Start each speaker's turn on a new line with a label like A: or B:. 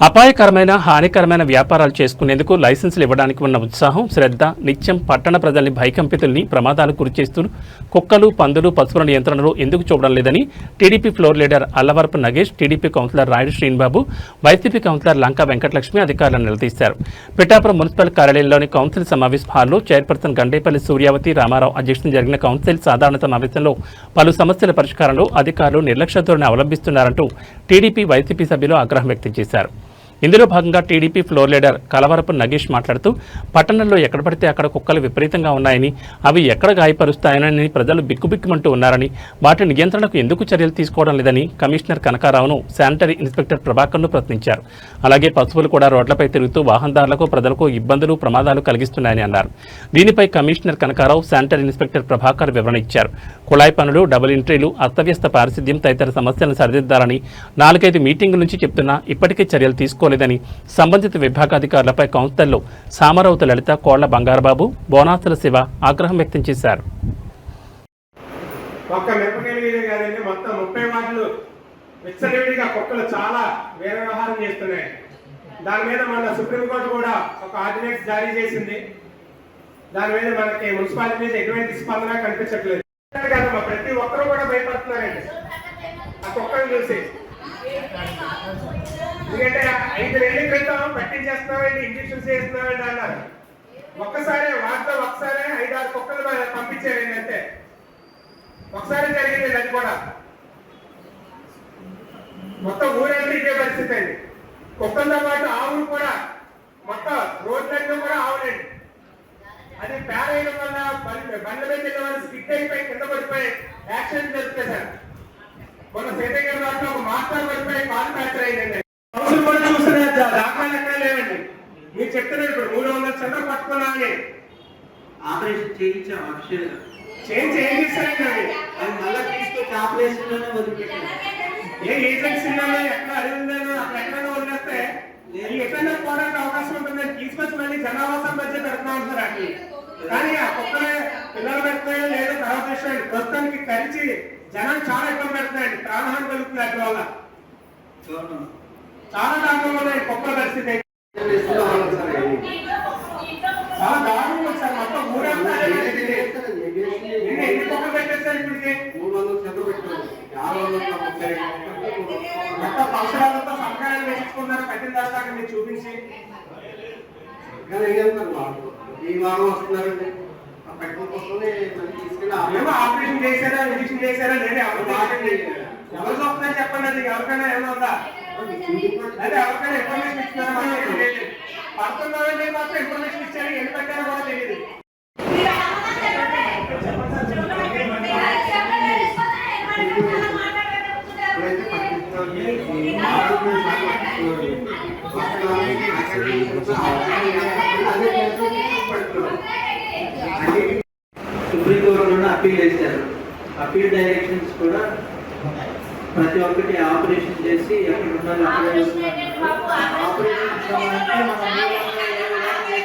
A: అపాయకరమైన హానికరమైన వ్యాపారాలు చేసుకునేందుకు లైసెన్సులు ఇవ్వడానికి ఉన్న ఉత్సాహం శ్రద్ధ నిత్యం పట్టణ ప్రజల్ని భయకంపితుల్ని ప్రమాదాలకు గురిచేస్తూ కుక్కలు పందులు పశువుల నియంత్రణలో ఎందుకు చూడడం లేదని TDP floor leader Allavarapu Nagesh TDP councillor Rayudu Srinibabu YCP councillor Lanka Venkatalakshmi అధికారులను నిలదీశారు. పిఠాపురం మున్సిపల్ కార్యాలయంలోని కౌన్సిల్ సమావేశ హాల్లో చైర్పర్సన్ గండేపల్లి సూర్యావతి రామారావు అధ్యక్షతన జరిగిన కౌన్సిల్ సాధారణ సమావేశంలో పలు సమస్యల పరిష్కారంలో అధికారులు నిర్లక్ష్య ధోరణి అవలంబిస్తున్నారంటూ టీడీపీ వైసీపీ సభ్యులు ఆగ్రహం వ్యక్తం చేశారు. ఇందులో భాగంగా TDP floor leader Kalavarapu Nagesh మాట్లాడుతూ పట్టణంలో ఎక్కడ పడితే అక్కడ కుక్కలు విపరీతంగా ఉన్నాయని అవి ఎక్కడ గాయపరుస్తాయనని ప్రజలు బిక్కుబిక్కుమంటూ ఉన్నారని వాటి నియంత్రణకు ఎందుకు చర్యలు తీసుకోవడం లేదని కమిషనర్ కనకారావును శానిటరీ ఇన్స్పెక్టర్ ప్రభాకర్ను ప్రశ్నించారు. అలాగే పశువులు కూడా రోడ్లపై తిరుగుతూ వాహనదారులకు ప్రజలకు ఇబ్బందులు ప్రమాదాలు కలిగిస్తున్నాయని అన్నారు. దీనిపై commissioner Kanakarao sanitary inspector Prabhakar వివరణ ఇచ్చారు. కుళాయి పనులు డబుల్ ఎంట్రీలు అస్తవ్యస్త పారిశుద్ధ్యం తదితర సమస్యలను సరిదిద్దాలని నాలుగైదు మీటింగుల నుంచి చెప్తున్నా ఇప్పటికే చర్యలు తీసుకో తీసుకోలేదని సంబంధిత విభాగాధికారులపై కౌన్సిలర్లు సామరవతి లలిత కోళ్ళ బంగారబాబు బోనాసుల శివ ఆగ్రహం వ్యక్తం చేశారు.
B: ఒక్క మిరపకాయల మీద కాదండి మొత్తం ముప్పై వాటిలు విచ్చలవిడిగా కుక్కలు చాలా వేరే వ్యవహారం చేస్తున్నాయి. దాని మీద మన సుప్రీంకోర్టు కూడా ఒక ఆర్డినెన్స్ జారీ చేసింది. దాని మీద మనకి మున్సిపాలిటీ మీద ఎటువంటి స్పందన కనిపించట్లేదు. అంతే ప్రతి ఒక్కరూ కూడా భయపడుతున్నారండి. ఆ కుక్కను చూసి. ఎందుకంటే ఐదు నెలల క్రితం పట్టించేస్తున్నామండి ఇంజక్షన్స్ చేస్తున్నామండి అన్నారు. ఒక్కసారి వార్త ఒకసారి ఐదారు కుక్కలు పంపించారు అంతే ఒకసారి జరిగింది అది కూడా. మొత్తం ఊరంతా ఇదే పరిస్థితి అండి కుక్కలతో పాటు ఆవులు కూడా మొత్తం రోడ్లన్నీ కూడా ఆవులండి అది పేరేయడం వల్ల బండ్ల మీద వాళ్ళు స్కిట్ అయిపోయి కింద పడిపోయి యాక్సిడెంట్ జరుగుతాయి సార్. మొన్న సీతయ్య గారి దాంట్లో ఒక మాస్టర్ పడిపోయి కాల్ ఫ్రాక్చర్ అయిందండి. మీరు చెప్తున్నారు ఇప్పుడు మూడు వందల చిల్లర పట్టుకున్నామని
C: ఆపరేషన్ చేయించాం గా
B: చేంజ్ ఏం చేశారండి అది?
C: అది మళ్ళీ తీసుకొచ్చి ఆపరేషన్లోనే వదిలిపెట్టాం.
B: ఏ ఏజెన్సీలో ఎక్కడ అడిగిందో అక్కడ ఎక్కడైనా వదిలేస్తే ఈ ఎక్కడైనా పోవడానికి అవకాశం ఉంటుంది. తీసుకొచ్చి మళ్ళీ జనావాసం మధ్య పెడుతున్నాం సార్ అక్కడ కానీ ఆ కుక్కలే పిల్లలు పెడతాయో లేదో తర్వాత విషయం ప్రస్తుతానికి కరిచి జనం చాలా ఇబ్బంది పెడుతున్నాయండి. ప్రాణహాని కలుగుతుంది వాటి వల్ల. చాలా దాంట్లో ఉన్నాయి కుక్కల పరిస్థితి. మొత్తం ఊరంతా మీరు చూపించి
C: ఏమన్నారు ఈ వారం వస్తున్నారండి కోసమే తీసుకెళ్ళి ఆపరేషన్
B: చేశారా ఇంజక్షన్ చేశారా లేదా ఎవరు మాట్లాడి చెప్పండి అది ఎవరికైనా ఏమైనా అదే లేదా ఇన్ఫర్మేషన్ ఇచ్చినారా మాకు తెలియదు పడుతున్నారంటే మాత్రం ఇన్ఫర్మేషన్ ఇచ్చారు. ఎన్ని పెట్టారో కూడా తెలియదు.
C: సుప్రీం పట్టించుకోండి ఆరోగ్యం అప్పీల్ చేశారు. అప్పీల్ డైరెక్షన్స్ కూడా ప్రతి ఒక్కటి ఆపరేషన్ చేసి ఎక్కడ ఉండాలి అక్కడే ఉండాలి. ఆపరేషన్ ఇస్తామంటే మనం మూడు వందల ఇరవై దాకా